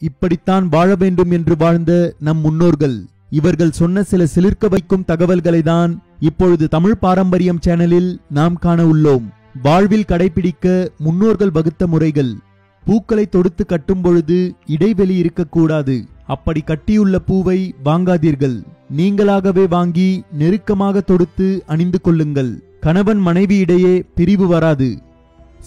இப்படித்தான் வாழ வேண்டும் என்று வாழ்ந்த நம் முன்னோர்கள். இவர்கள் சொன்ன சில சிலிர்க்க வைக்கும் தகவல்களை தான் இப்பொழுது தமிழ் பாரம்பரியம் சேனலில் நாம் காண உள்ளோம். வாழ்வில் கடைபிடிக்க முன்னோர்கள் வகுத்த முறைகள். பூக்களை தொடுத்து கட்டும் பொழுது இடைவெளி இருக்கக்கூடாது. அப்படி கட்டியுள்ள பூவை வாங்காதீர்கள். நீங்களாகவே வாங்கி நெருக்கமாக தொடுத்து அணிந்து கொள்ளுங்கள். கணவன் மனைவி இடையே பிரிவு வராது.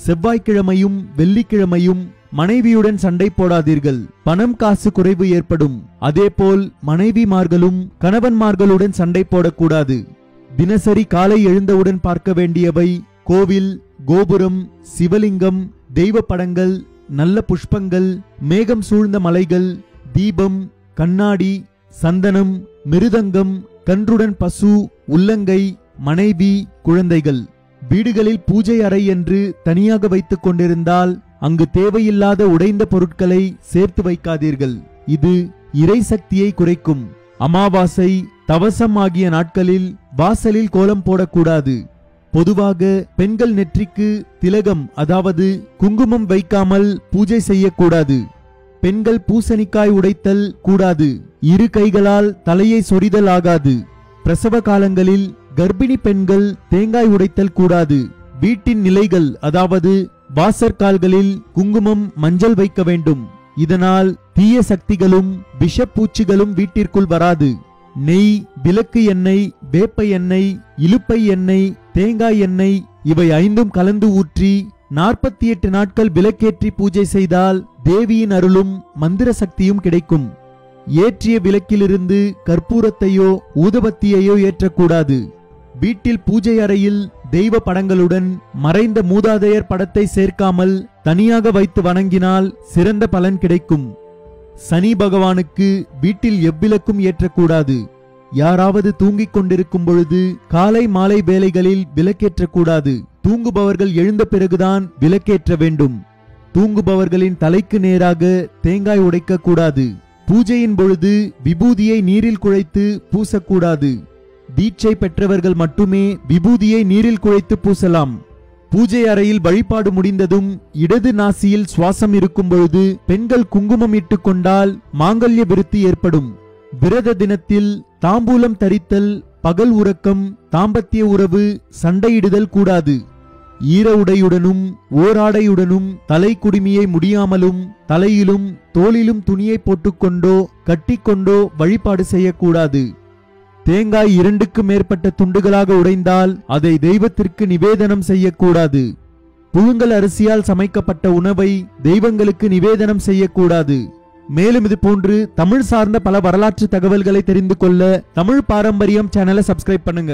செவ்வாய்க்கிழமையும் வெள்ளிக்கிழமையும் மனைவியுடன் சண்டை போடாதீர்கள். பணம் காசு குறைவு ஏற்படும். அதேபோல் மனைவிமார்களும் கணவன்மார்களுடன் சண்டை போடக்கூடாது. தினசரி காலை எழுந்தவுடன் பார்க்க வேண்டியவை கோவில் கோபுரம் சிவலிங்கம் தெய்வ படங்கள் நல்ல புஷ்பங்கள் மேகம் சூழ்ந்த மலைகள் தீபம் கண்ணாடி சந்தனம் மிருதங்கம் கன்றுடன் பசு உள்ளங்கை மனைவி குழந்தைகள். வீடுகளில் பூஜை அறை என்று தனியாக வைத்துக் கொண்டிருந்தால் அங்கு தேவையில்லாத உடைந்த பொருட்களை சேர்த்து வைக்காதீர்கள். இது இறை சக்தியை குறைக்கும். அமாவாசை தவசம் ஆகிய நாட்களில் வாசலில் கோலம் போடக்கூடாது. பொதுவாக பெண்கள் நெற்றிக்கு திலகம் அதாவது குங்குமம் வைக்காமல் பூஜை செய்யக்கூடாது. பெண்கள் பூசணிக்காய் உடைத்தல் கூடாது. இரு கைகளால் தலையை சொரிதல் ஆகாது. பிரசவ காலங்களில் கர்ப்பிணி பெண்கள் தேங்காய் உடைத்தல் கூடாது. வீட்டின் நிலைகள் அதாவது வாசற்கால்களில் குங்குமம் மஞ்சள் வைக்க வேண்டும். இதனால் தீய சக்திகளும் விஷப்பூச்சிகளும் வீட்டிற்குள் வராது. நெய் விளக்கு எண்ணெய் வேப்ப எண்ணெய் இலுப்பை எண்ணெய் தேங்காய் எண்ணெய் இவை ஐந்தும் கலந்து ஊற்றி நாற்பத்தி எட்டு நாட்கள் விளக்கேற்றி பூஜை செய்தால் தேவியின் அருளும் மந்திர சக்தியும் கிடைக்கும். ஏற்றிய விளக்கிலிருந்து கற்பூரத்தையோ ஊதுபத்தியையோ ஏற்றக்கூடாது. வீட்டில் பூஜை அறையில் தெய்வ படங்களுடன் மறைந்த மூதாதையர் படத்தை சேர்க்காமல் தனியாக வைத்து வணங்கினால் சிறந்த பலன் கிடைக்கும். சனி பகவானுக்கு வீட்டில் எவ்விளக்கும் ஏற்றக்கூடாது. யாராவது தூங்கிக் கொண்டிருக்கும் பொழுது காலை மாலை வேலைகளில் விளக்கேற்றக்கூடாது. தூங்குபவர்கள் எழுந்த பிறகுதான் விளக்கேற்ற வேண்டும். தூங்குபவர்களின் தலைக்கு நேராக தேங்காய் உடைக்க கூடாது பூஜையின் பொழுது விபூதியை நீரில் குழைத்து பூசக்கூடாது. தீட்சை பெற்றவர்கள் மட்டுமே விபூதியை நீரில் குழைத்து பூசலாம். பூஜை அறையில் வழிபாடு முடிந்ததும் இடது நாசியில் சுவாசம் இருக்கும் பொழுது பெண்கள் குங்குமம் இட்டுக் கொண்டால் மாங்கல்ய விருத்தி ஏற்படும். விரத தினத்தில் தாம்பூலம் தரித்தல் பகல் உறக்கம் தாம்பத்திய உறவு சண்டையிடுதல் கூடாது. ஈர உடையுடனும் ஓராடையுடனும் தலை குடுமியை முடியாமலும் தலையிலும் தோளிலும் துணியை போட்டுக்கொண்டோ கட்டிக்கொண்டோ வழிபாடு செய்யக்கூடாது. தேங்காய் இரண்டுக்கு மேற்பட்ட துண்டுகளாக உடைந்தால் அதை தெய்வத்திற்கு நிவேதனம் செய்யக்கூடாது. புழுங்கல் அரிசியால் சமைக்கப்பட்ட உணவை தெய்வங்களுக்கு நிவேதனம் செய்யக்கூடாது. மேலும் இது போன்று தமிழ் சார்ந்த பல வரலாற்று தகவல்களை தெரிந்து கொள்ள தமிழ் பாரம்பரியம் சேனலை சப்ஸ்கிரைப் பண்ணுங்க.